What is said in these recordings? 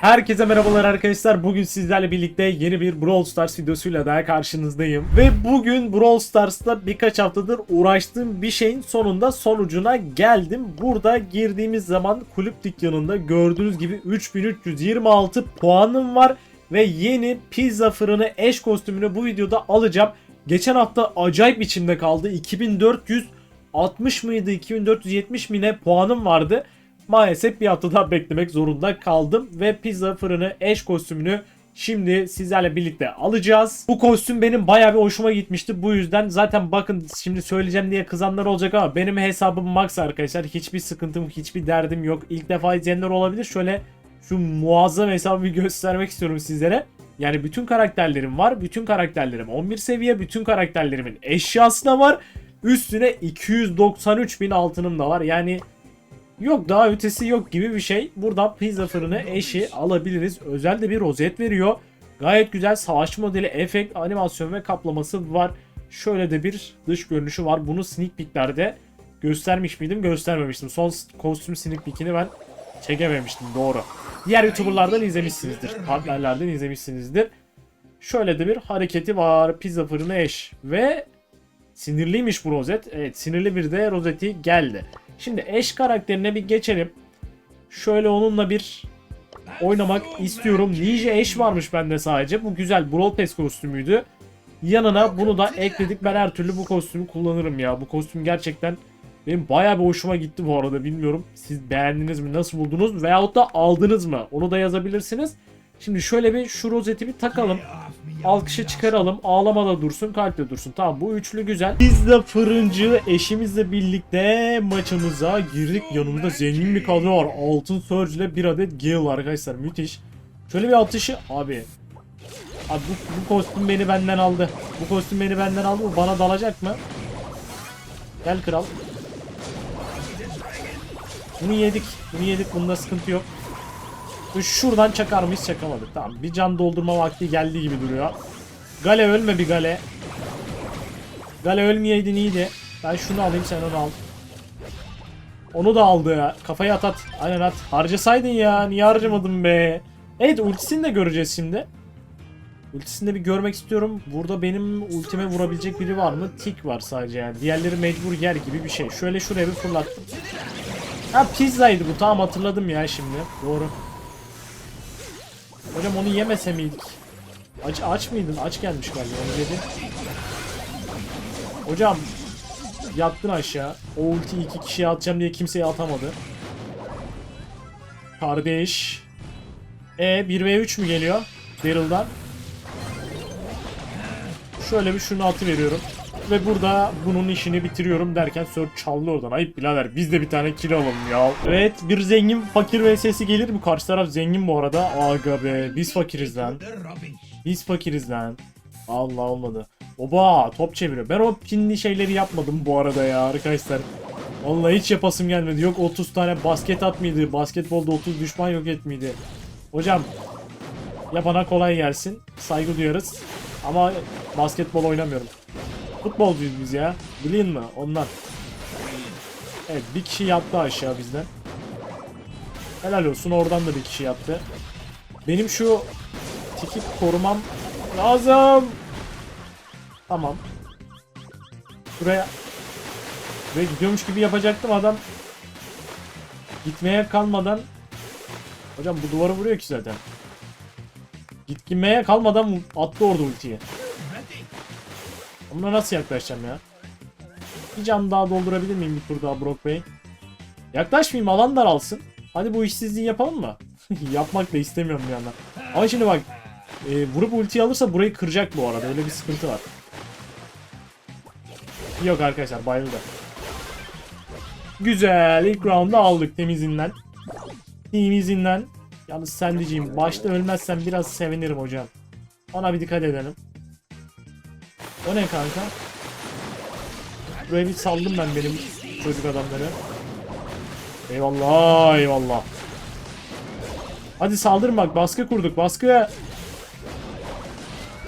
Herkese merhabalar arkadaşlar. Bugün sizlerle birlikte yeni bir Brawl Stars videosuyla daha karşınızdayım. Ve bugün Brawl Stars'ta birkaç haftadır uğraştığım bir şeyin sonunda sonucuna geldim. Burada girdiğimiz zaman kulüp dükkanında gördüğünüz gibi 3326 puanım var. Ve yeni pizza fırını eş kostümünü bu videoda alacağım. Geçen hafta acayip içimde kaldı. 2460 mıydı? 2470 mi ne puanım vardı. Maalesef bir hafta daha beklemek zorunda kaldım ve pizza fırını eş kostümünü şimdi sizlerle birlikte alacağız. Bu kostüm benim bayağı bir hoşuma gitmişti. Bu yüzden zaten bakın şimdi söyleyeceğim diye kızanlar olacak ama benim hesabım max arkadaşlar. Hiçbir sıkıntım, hiçbir derdim yok. İlk defa izleyenler olabilir. Şöyle şu muazzam hesabı bir göstermek istiyorum sizlere. Yani bütün karakterlerim var. Bütün karakterlerim 11 seviye. Bütün karakterlerimin eşyası da var. Üstüne 293 bin altınım da var. Yani Yok daha ötesi yok gibi bir şey. Buradan pizza fırını eşi alabiliriz. Özel de bir rozet veriyor. Gayet güzel savaş modeli, efekt, animasyon ve kaplaması var. Şöyle de bir dış görünüşü var. Bunu sneak peeklerde göstermiş miydim? Göstermemiştim. Son kostüm sneak peekini ben çekememiştim doğru. Diğer youtuberlardan izlemişsinizdir. Partnerlerden izlemişsinizdir. Şöyle de bir hareketi var. Pizza fırını eş. Ve sinirliymiş bu rozet. Evet sinirli bir de rozeti geldi. Şimdi eş karakterine bir geçelim. Şöyle onunla bir oynamak istiyorum. Ninja eş varmış bende sadece. Bu güzel Brawl Pass kostümüydü. Yanına bunu da ekledik. Ben her türlü bu kostümü kullanırım ya. Bu kostüm gerçekten benim bayağı bir hoşuma gitti bu arada. Bilmiyorum siz beğendiniz mi, nasıl buldunuz veyahut da aldınız mı? Onu da yazabilirsiniz. Şimdi şöyle bir şu rozeti bir takalım. Alkışı çıkaralım. Ağlamada dursun, kalpte dursun. Tamam bu üçlü güzel. Biz de fırıncı eşimizle birlikte maçımıza girdik. Yanımda zengin bir kadro var. Altın Surge ile bir adet Gale var arkadaşlar. Müthiş. Şöyle bir atışı. Abi. Abi bu, bu kostüm beni benden aldı. Bu kostüm beni benden aldı. Bu bana dalacak mı? Gel kral. Bunu yedik. Bunu yedik. Bunda sıkıntı yok. Şuradan çakar mıyız? Çakamadık. Tamam. Bir can doldurma vakti geldi gibi duruyor. Gale ölme bir Gale. Gale ölmeyeydin iyiydi. Ben şunu alayım sen onu al. Onu da aldı ya. Kafayı at at. Aynen at. Harcasaydın ya. Niye harcamadın be? Evet ultisini de göreceğiz şimdi. Ultisini de bir görmek istiyorum. Burada benim ultime vurabilecek biri var mı? Tik var sadece yani. Diğerleri mecbur yer gibi bir şey. Şöyle şuraya bir fırlattım. Ha pizzaydı bu. Tamam hatırladım ya şimdi. Doğru. Hocam onu yemese miydik? Aç, aç mıydın? Aç gelmiş galiba onu yedi. Hocam yattın aşağı. O ulti iki kişiye atacağım diye kimseye atamadı. Kardeş. E 1v3 mü geliyor? Daryl'dan. Şöyle bir şunu atı veriyorum. Ve burada bunun işini bitiriyorum derken Sir çaldı oradan. Ayıp birader biz de bir tane kill alalım ya. Evet bir zengin fakir vs'si gelir mi? Karşı taraf zengin bu arada. Aga be biz fakiriz lan. Biz fakiriz lan. Allah olmadı. Oba top çeviriyor. Ben o pinli şeyleri yapmadım bu arada ya arkadaşlar. Vallahi hiç yapasım gelmedi. Yok 30 tane basket at mıydı? Basketbolda 30 düşman yok et miydi? Hocam ya bana kolay gelsin. Saygı duyarız. Ama basketbol oynamıyorum. Futbolcuyuz biz ya. Bilin mi? Onlar. Evet bir kişi yattı aşağı bizden. Helal olsun oradan da bir kişi yattı. Benim şu tiki korumam lazım. Tamam. Buraya ve gidiyormuş gibi yapacaktım adam. Gitmeye kalmadan Hocam bu duvara vuruyor ki zaten. Gitmeye kalmadan attı orada ultiyi. Buna nasıl yaklaşacağım ya? Bir can daha doldurabilir miyim bir tur Brock Bey? Yaklaşmayayım alan daralsın. Hadi bu işsizliği yapalım mı? Yapmak da istemiyorum bir yandan. Ama şimdi bak e, vurup ultiyi alırsa burayı kıracak bu arada. Öyle bir sıkıntı var. Yok arkadaşlar bayıldı. Güzel. ilk round'u aldık temizinden. Temizinden. Yalnız sen diyeceğim. Başta ölmezsen biraz sevinirim hocam. Ona bir dikkat edelim. O ne kanka? Buraya bir saldım ben benim çocuk adamları. Eyvallah eyvallah. Hadi saldırın bak baskı kurduk baskı.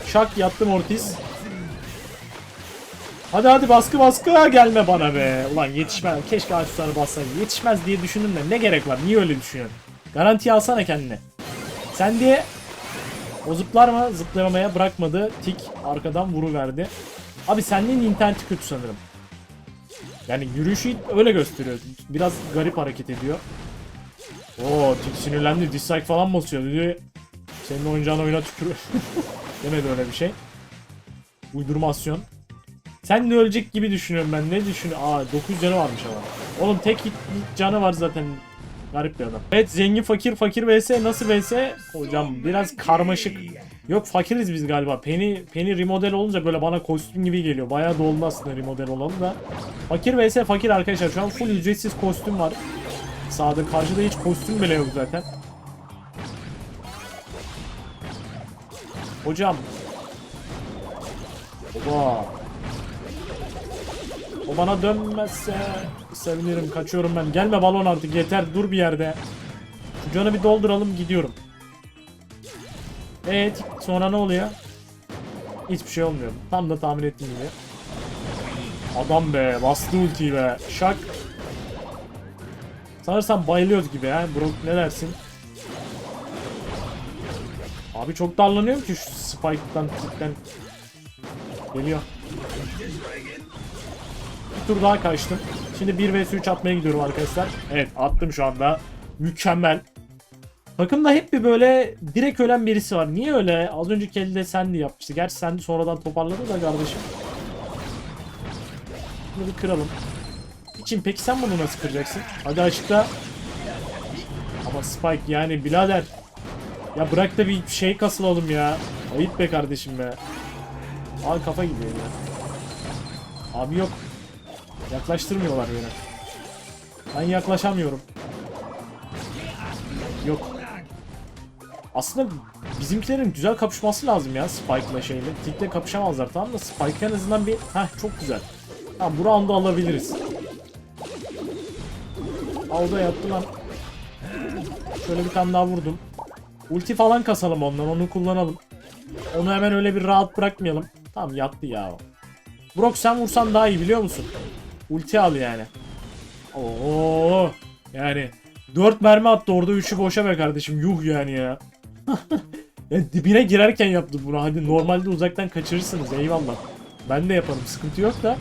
Şak yattım Ortiz. Hadi hadi baskı baskı gelme bana be. Ulan yetişmez. Keşke ağaçları bassaydı. Yetişmez diye düşündüm de ne gerek var? Niye öyle düşünüyorsun? Garantiye alsana kendine. Sen diye o zıplar mı? Zıplamaya bırakmadı. Tik arkadan vuru verdi. Abi senden interneti kötü sanırım. Yani yürüyüşü öyle gösteriyor. Biraz garip hareket ediyor. Oo Tik sinirlendi. Dislike falan basıyor. Dedi senin oyuncağın oyuna tükürüyor. Demedi öyle bir şey. Uydurmasyon. Sen de ölecek gibi düşünüyorum ben. Ne düşünüyorum? Aa 9 canı varmış ama. Oğlum tek hit, hit canı var zaten. Garip bir adam. Evet zengin fakir fakir vs nasıl vs? Hocam biraz karmaşık. Yok fakiriz biz galiba. Penny, Penny remodel olunca böyle bana kostüm gibi geliyor. Bayağı da aslında remodel olalı da. Fakir vs fakir arkadaşlar. Şu an full ücretsiz kostüm var. Sağda karşıda hiç kostüm bile yok zaten. Hocam. Oba. O bana dönmezse sevinirim. Kaçıyorum ben. Gelme balon artık yeter. Dur bir yerde. Şu canı bir dolduralım gidiyorum. Evet sonra ne oluyor? Hiçbir şey olmuyor. Tam da tahmin ettiğim gibi. Adam be bastı ultiyi be. Şak. Sanırsam bayılıyoruz gibi ha. Brock ne dersin? Abi çok darlanıyorum ki şu Spike'dan, Tick'ten. Geliyor. Tur daha kaçtım. Şimdi 1 vs 3 atmaya gidiyorum arkadaşlar. Evet attım şu anda. Mükemmel. Takımda hep bir böyle direkt ölen birisi var. Niye öyle? Az önceki elde Sandy yapmıştı. Gerçi Sandy sonradan toparladı da kardeşim. Bunu bir kıralım. İçin peki sen bunu nasıl kıracaksın? Hadi açıkla. Ama Spike yani birader. Ya bırak da bir şey kasılalım ya. Ayıp be kardeşim be. Abi kafa gidiyor ya. Abi yok. Yaklaştırmıyorlar beni. Ben yaklaşamıyorum. Yok. Aslında bizimkilerin güzel kapışması lazım ya Spike'la şeyle. Tick'le kapışamazlar tamam da Spike en azından bir... Heh çok güzel. Tamam bu round'u alabiliriz. Alda yattı lan. Şöyle bir tane daha vurdum. Ulti falan kasalım ondan onu kullanalım. Onu hemen öyle bir rahat bırakmayalım. Tamam yattı ya o. Brock sen vursan daha iyi biliyor musun? Ulti al yani. Oo yani 4 mermi attı orada 3'ü boşa be kardeşim. Yuh yani ya. ya dibine girerken yaptı bunu. Hadi normalde uzaktan kaçırırsınız eyvallah. Ben de yaparım sıkıntı yok da.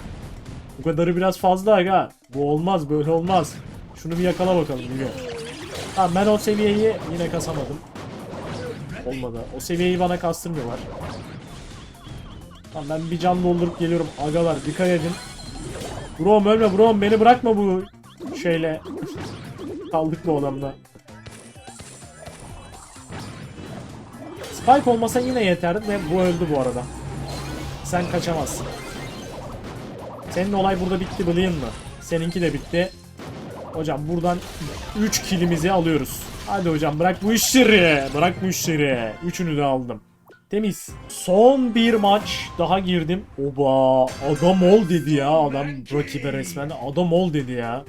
Bu kadarı biraz fazla aga. Bu olmaz böyle olmaz. Şunu bir yakala bakalım biliyor. Tamam ben o seviyeyi yine kasamadım. Olmadı. O seviyeyi bana kastırmıyorlar. Tamam ben bir can doldurup geliyorum. Agalar dikkat edin. Brom ölme Brom beni bırakma bu şeyle. Kaldık bu adamla. Spike olmasa yine yeterdi ve bu öldü bu arada. Sen kaçamazsın. Senin olay burada bitti bileyim mi? Seninki de bitti. Hocam buradan 3 kilimizi alıyoruz. Hadi hocam bırak bu işleri. Bırak bu işleri. Üçünü de aldım. Temiz. Son bir maç daha girdim. Oba adam ol dedi ya adam rakibe resmen. Adam ol dedi ya.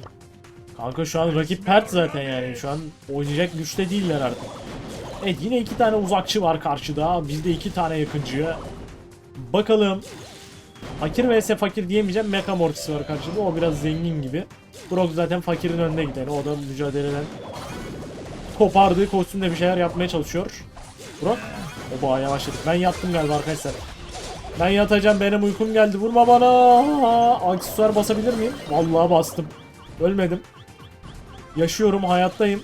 Kanka şu an rakip pert zaten yani. Şu an oynayacak güçte değiller artık. Evet yine iki tane uzakçı var karşıda. Bizde iki tane yakıncı. Bakalım. Fakir vs fakir diyemeyeceğim. Mecha Mortis var karşıda. O biraz zengin gibi. Brock zaten fakirin önüne gideni. O da mücadeleden kopardığı kostümle bir şeyler yapmaya çalışıyor. Brock. O bayağı yavaşladı. Ben yattım galiba arkadaşlar. Ben yatacağım benim uykum geldi. Vurma bana. Aksesuar basabilir miyim? Vallahi bastım. Ölmedim. Yaşıyorum hayattayım.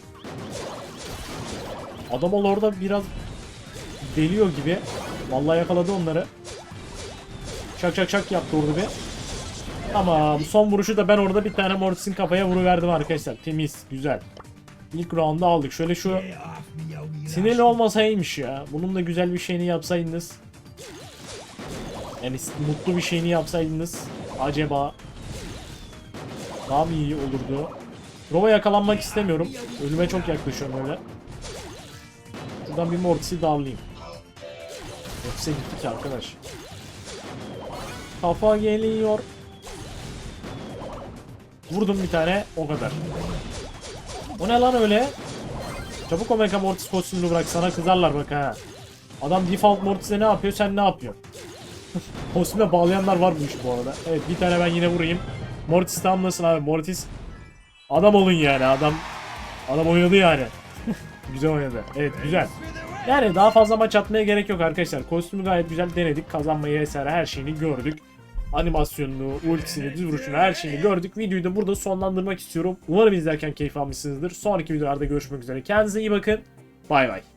Adam ol orada biraz deliyor gibi. Vallahi yakaladı onları. Şak şak şak yaptı orada bir. Ama bu son vuruşu da ben orada bir tane Mortis'in kafaya vuruverdim arkadaşlar. Temiz, güzel. İlk round'u aldık. Şöyle şu sinirli olmasaymış ya. Bunun da güzel bir şeyini yapsaydınız. Yani mutlu bir şeyini yapsaydınız. Acaba daha mı iyi olurdu? Rova yakalanmak istemiyorum. Ölüme çok yaklaşıyorum öyle. Şuradan bir Mortis'i darlayayım. Mortis'e gittik arkadaş. Kafa geliyor. Vurdum bir tane o kadar. O ne lan öyle? Çabuk o Mecha Mortis kostümünü bırak sana kızarlar bak ha. Adam default Mortis'e ne yapıyor sen ne yapıyorsun? Kostüme bağlayanlar var bu iş bu arada. Evet bir tane ben yine vurayım. Mortis tamamlasın abi Mortis. Adam olun yani adam. Adam oynadı yani. güzel oynadı. Evet güzel. Yani daha fazla maç atmaya gerek yok arkadaşlar. Kostümü gayet güzel denedik. Kazanmayı vesaire her şeyini gördük. Animasyonunu, ultisini, düz vuruşunu her şeyini gördük. Videoyu da burada sonlandırmak istiyorum. Umarım izlerken keyif almışsınızdır. Sonraki videolarda görüşmek üzere. Kendinize iyi bakın. Bay bay.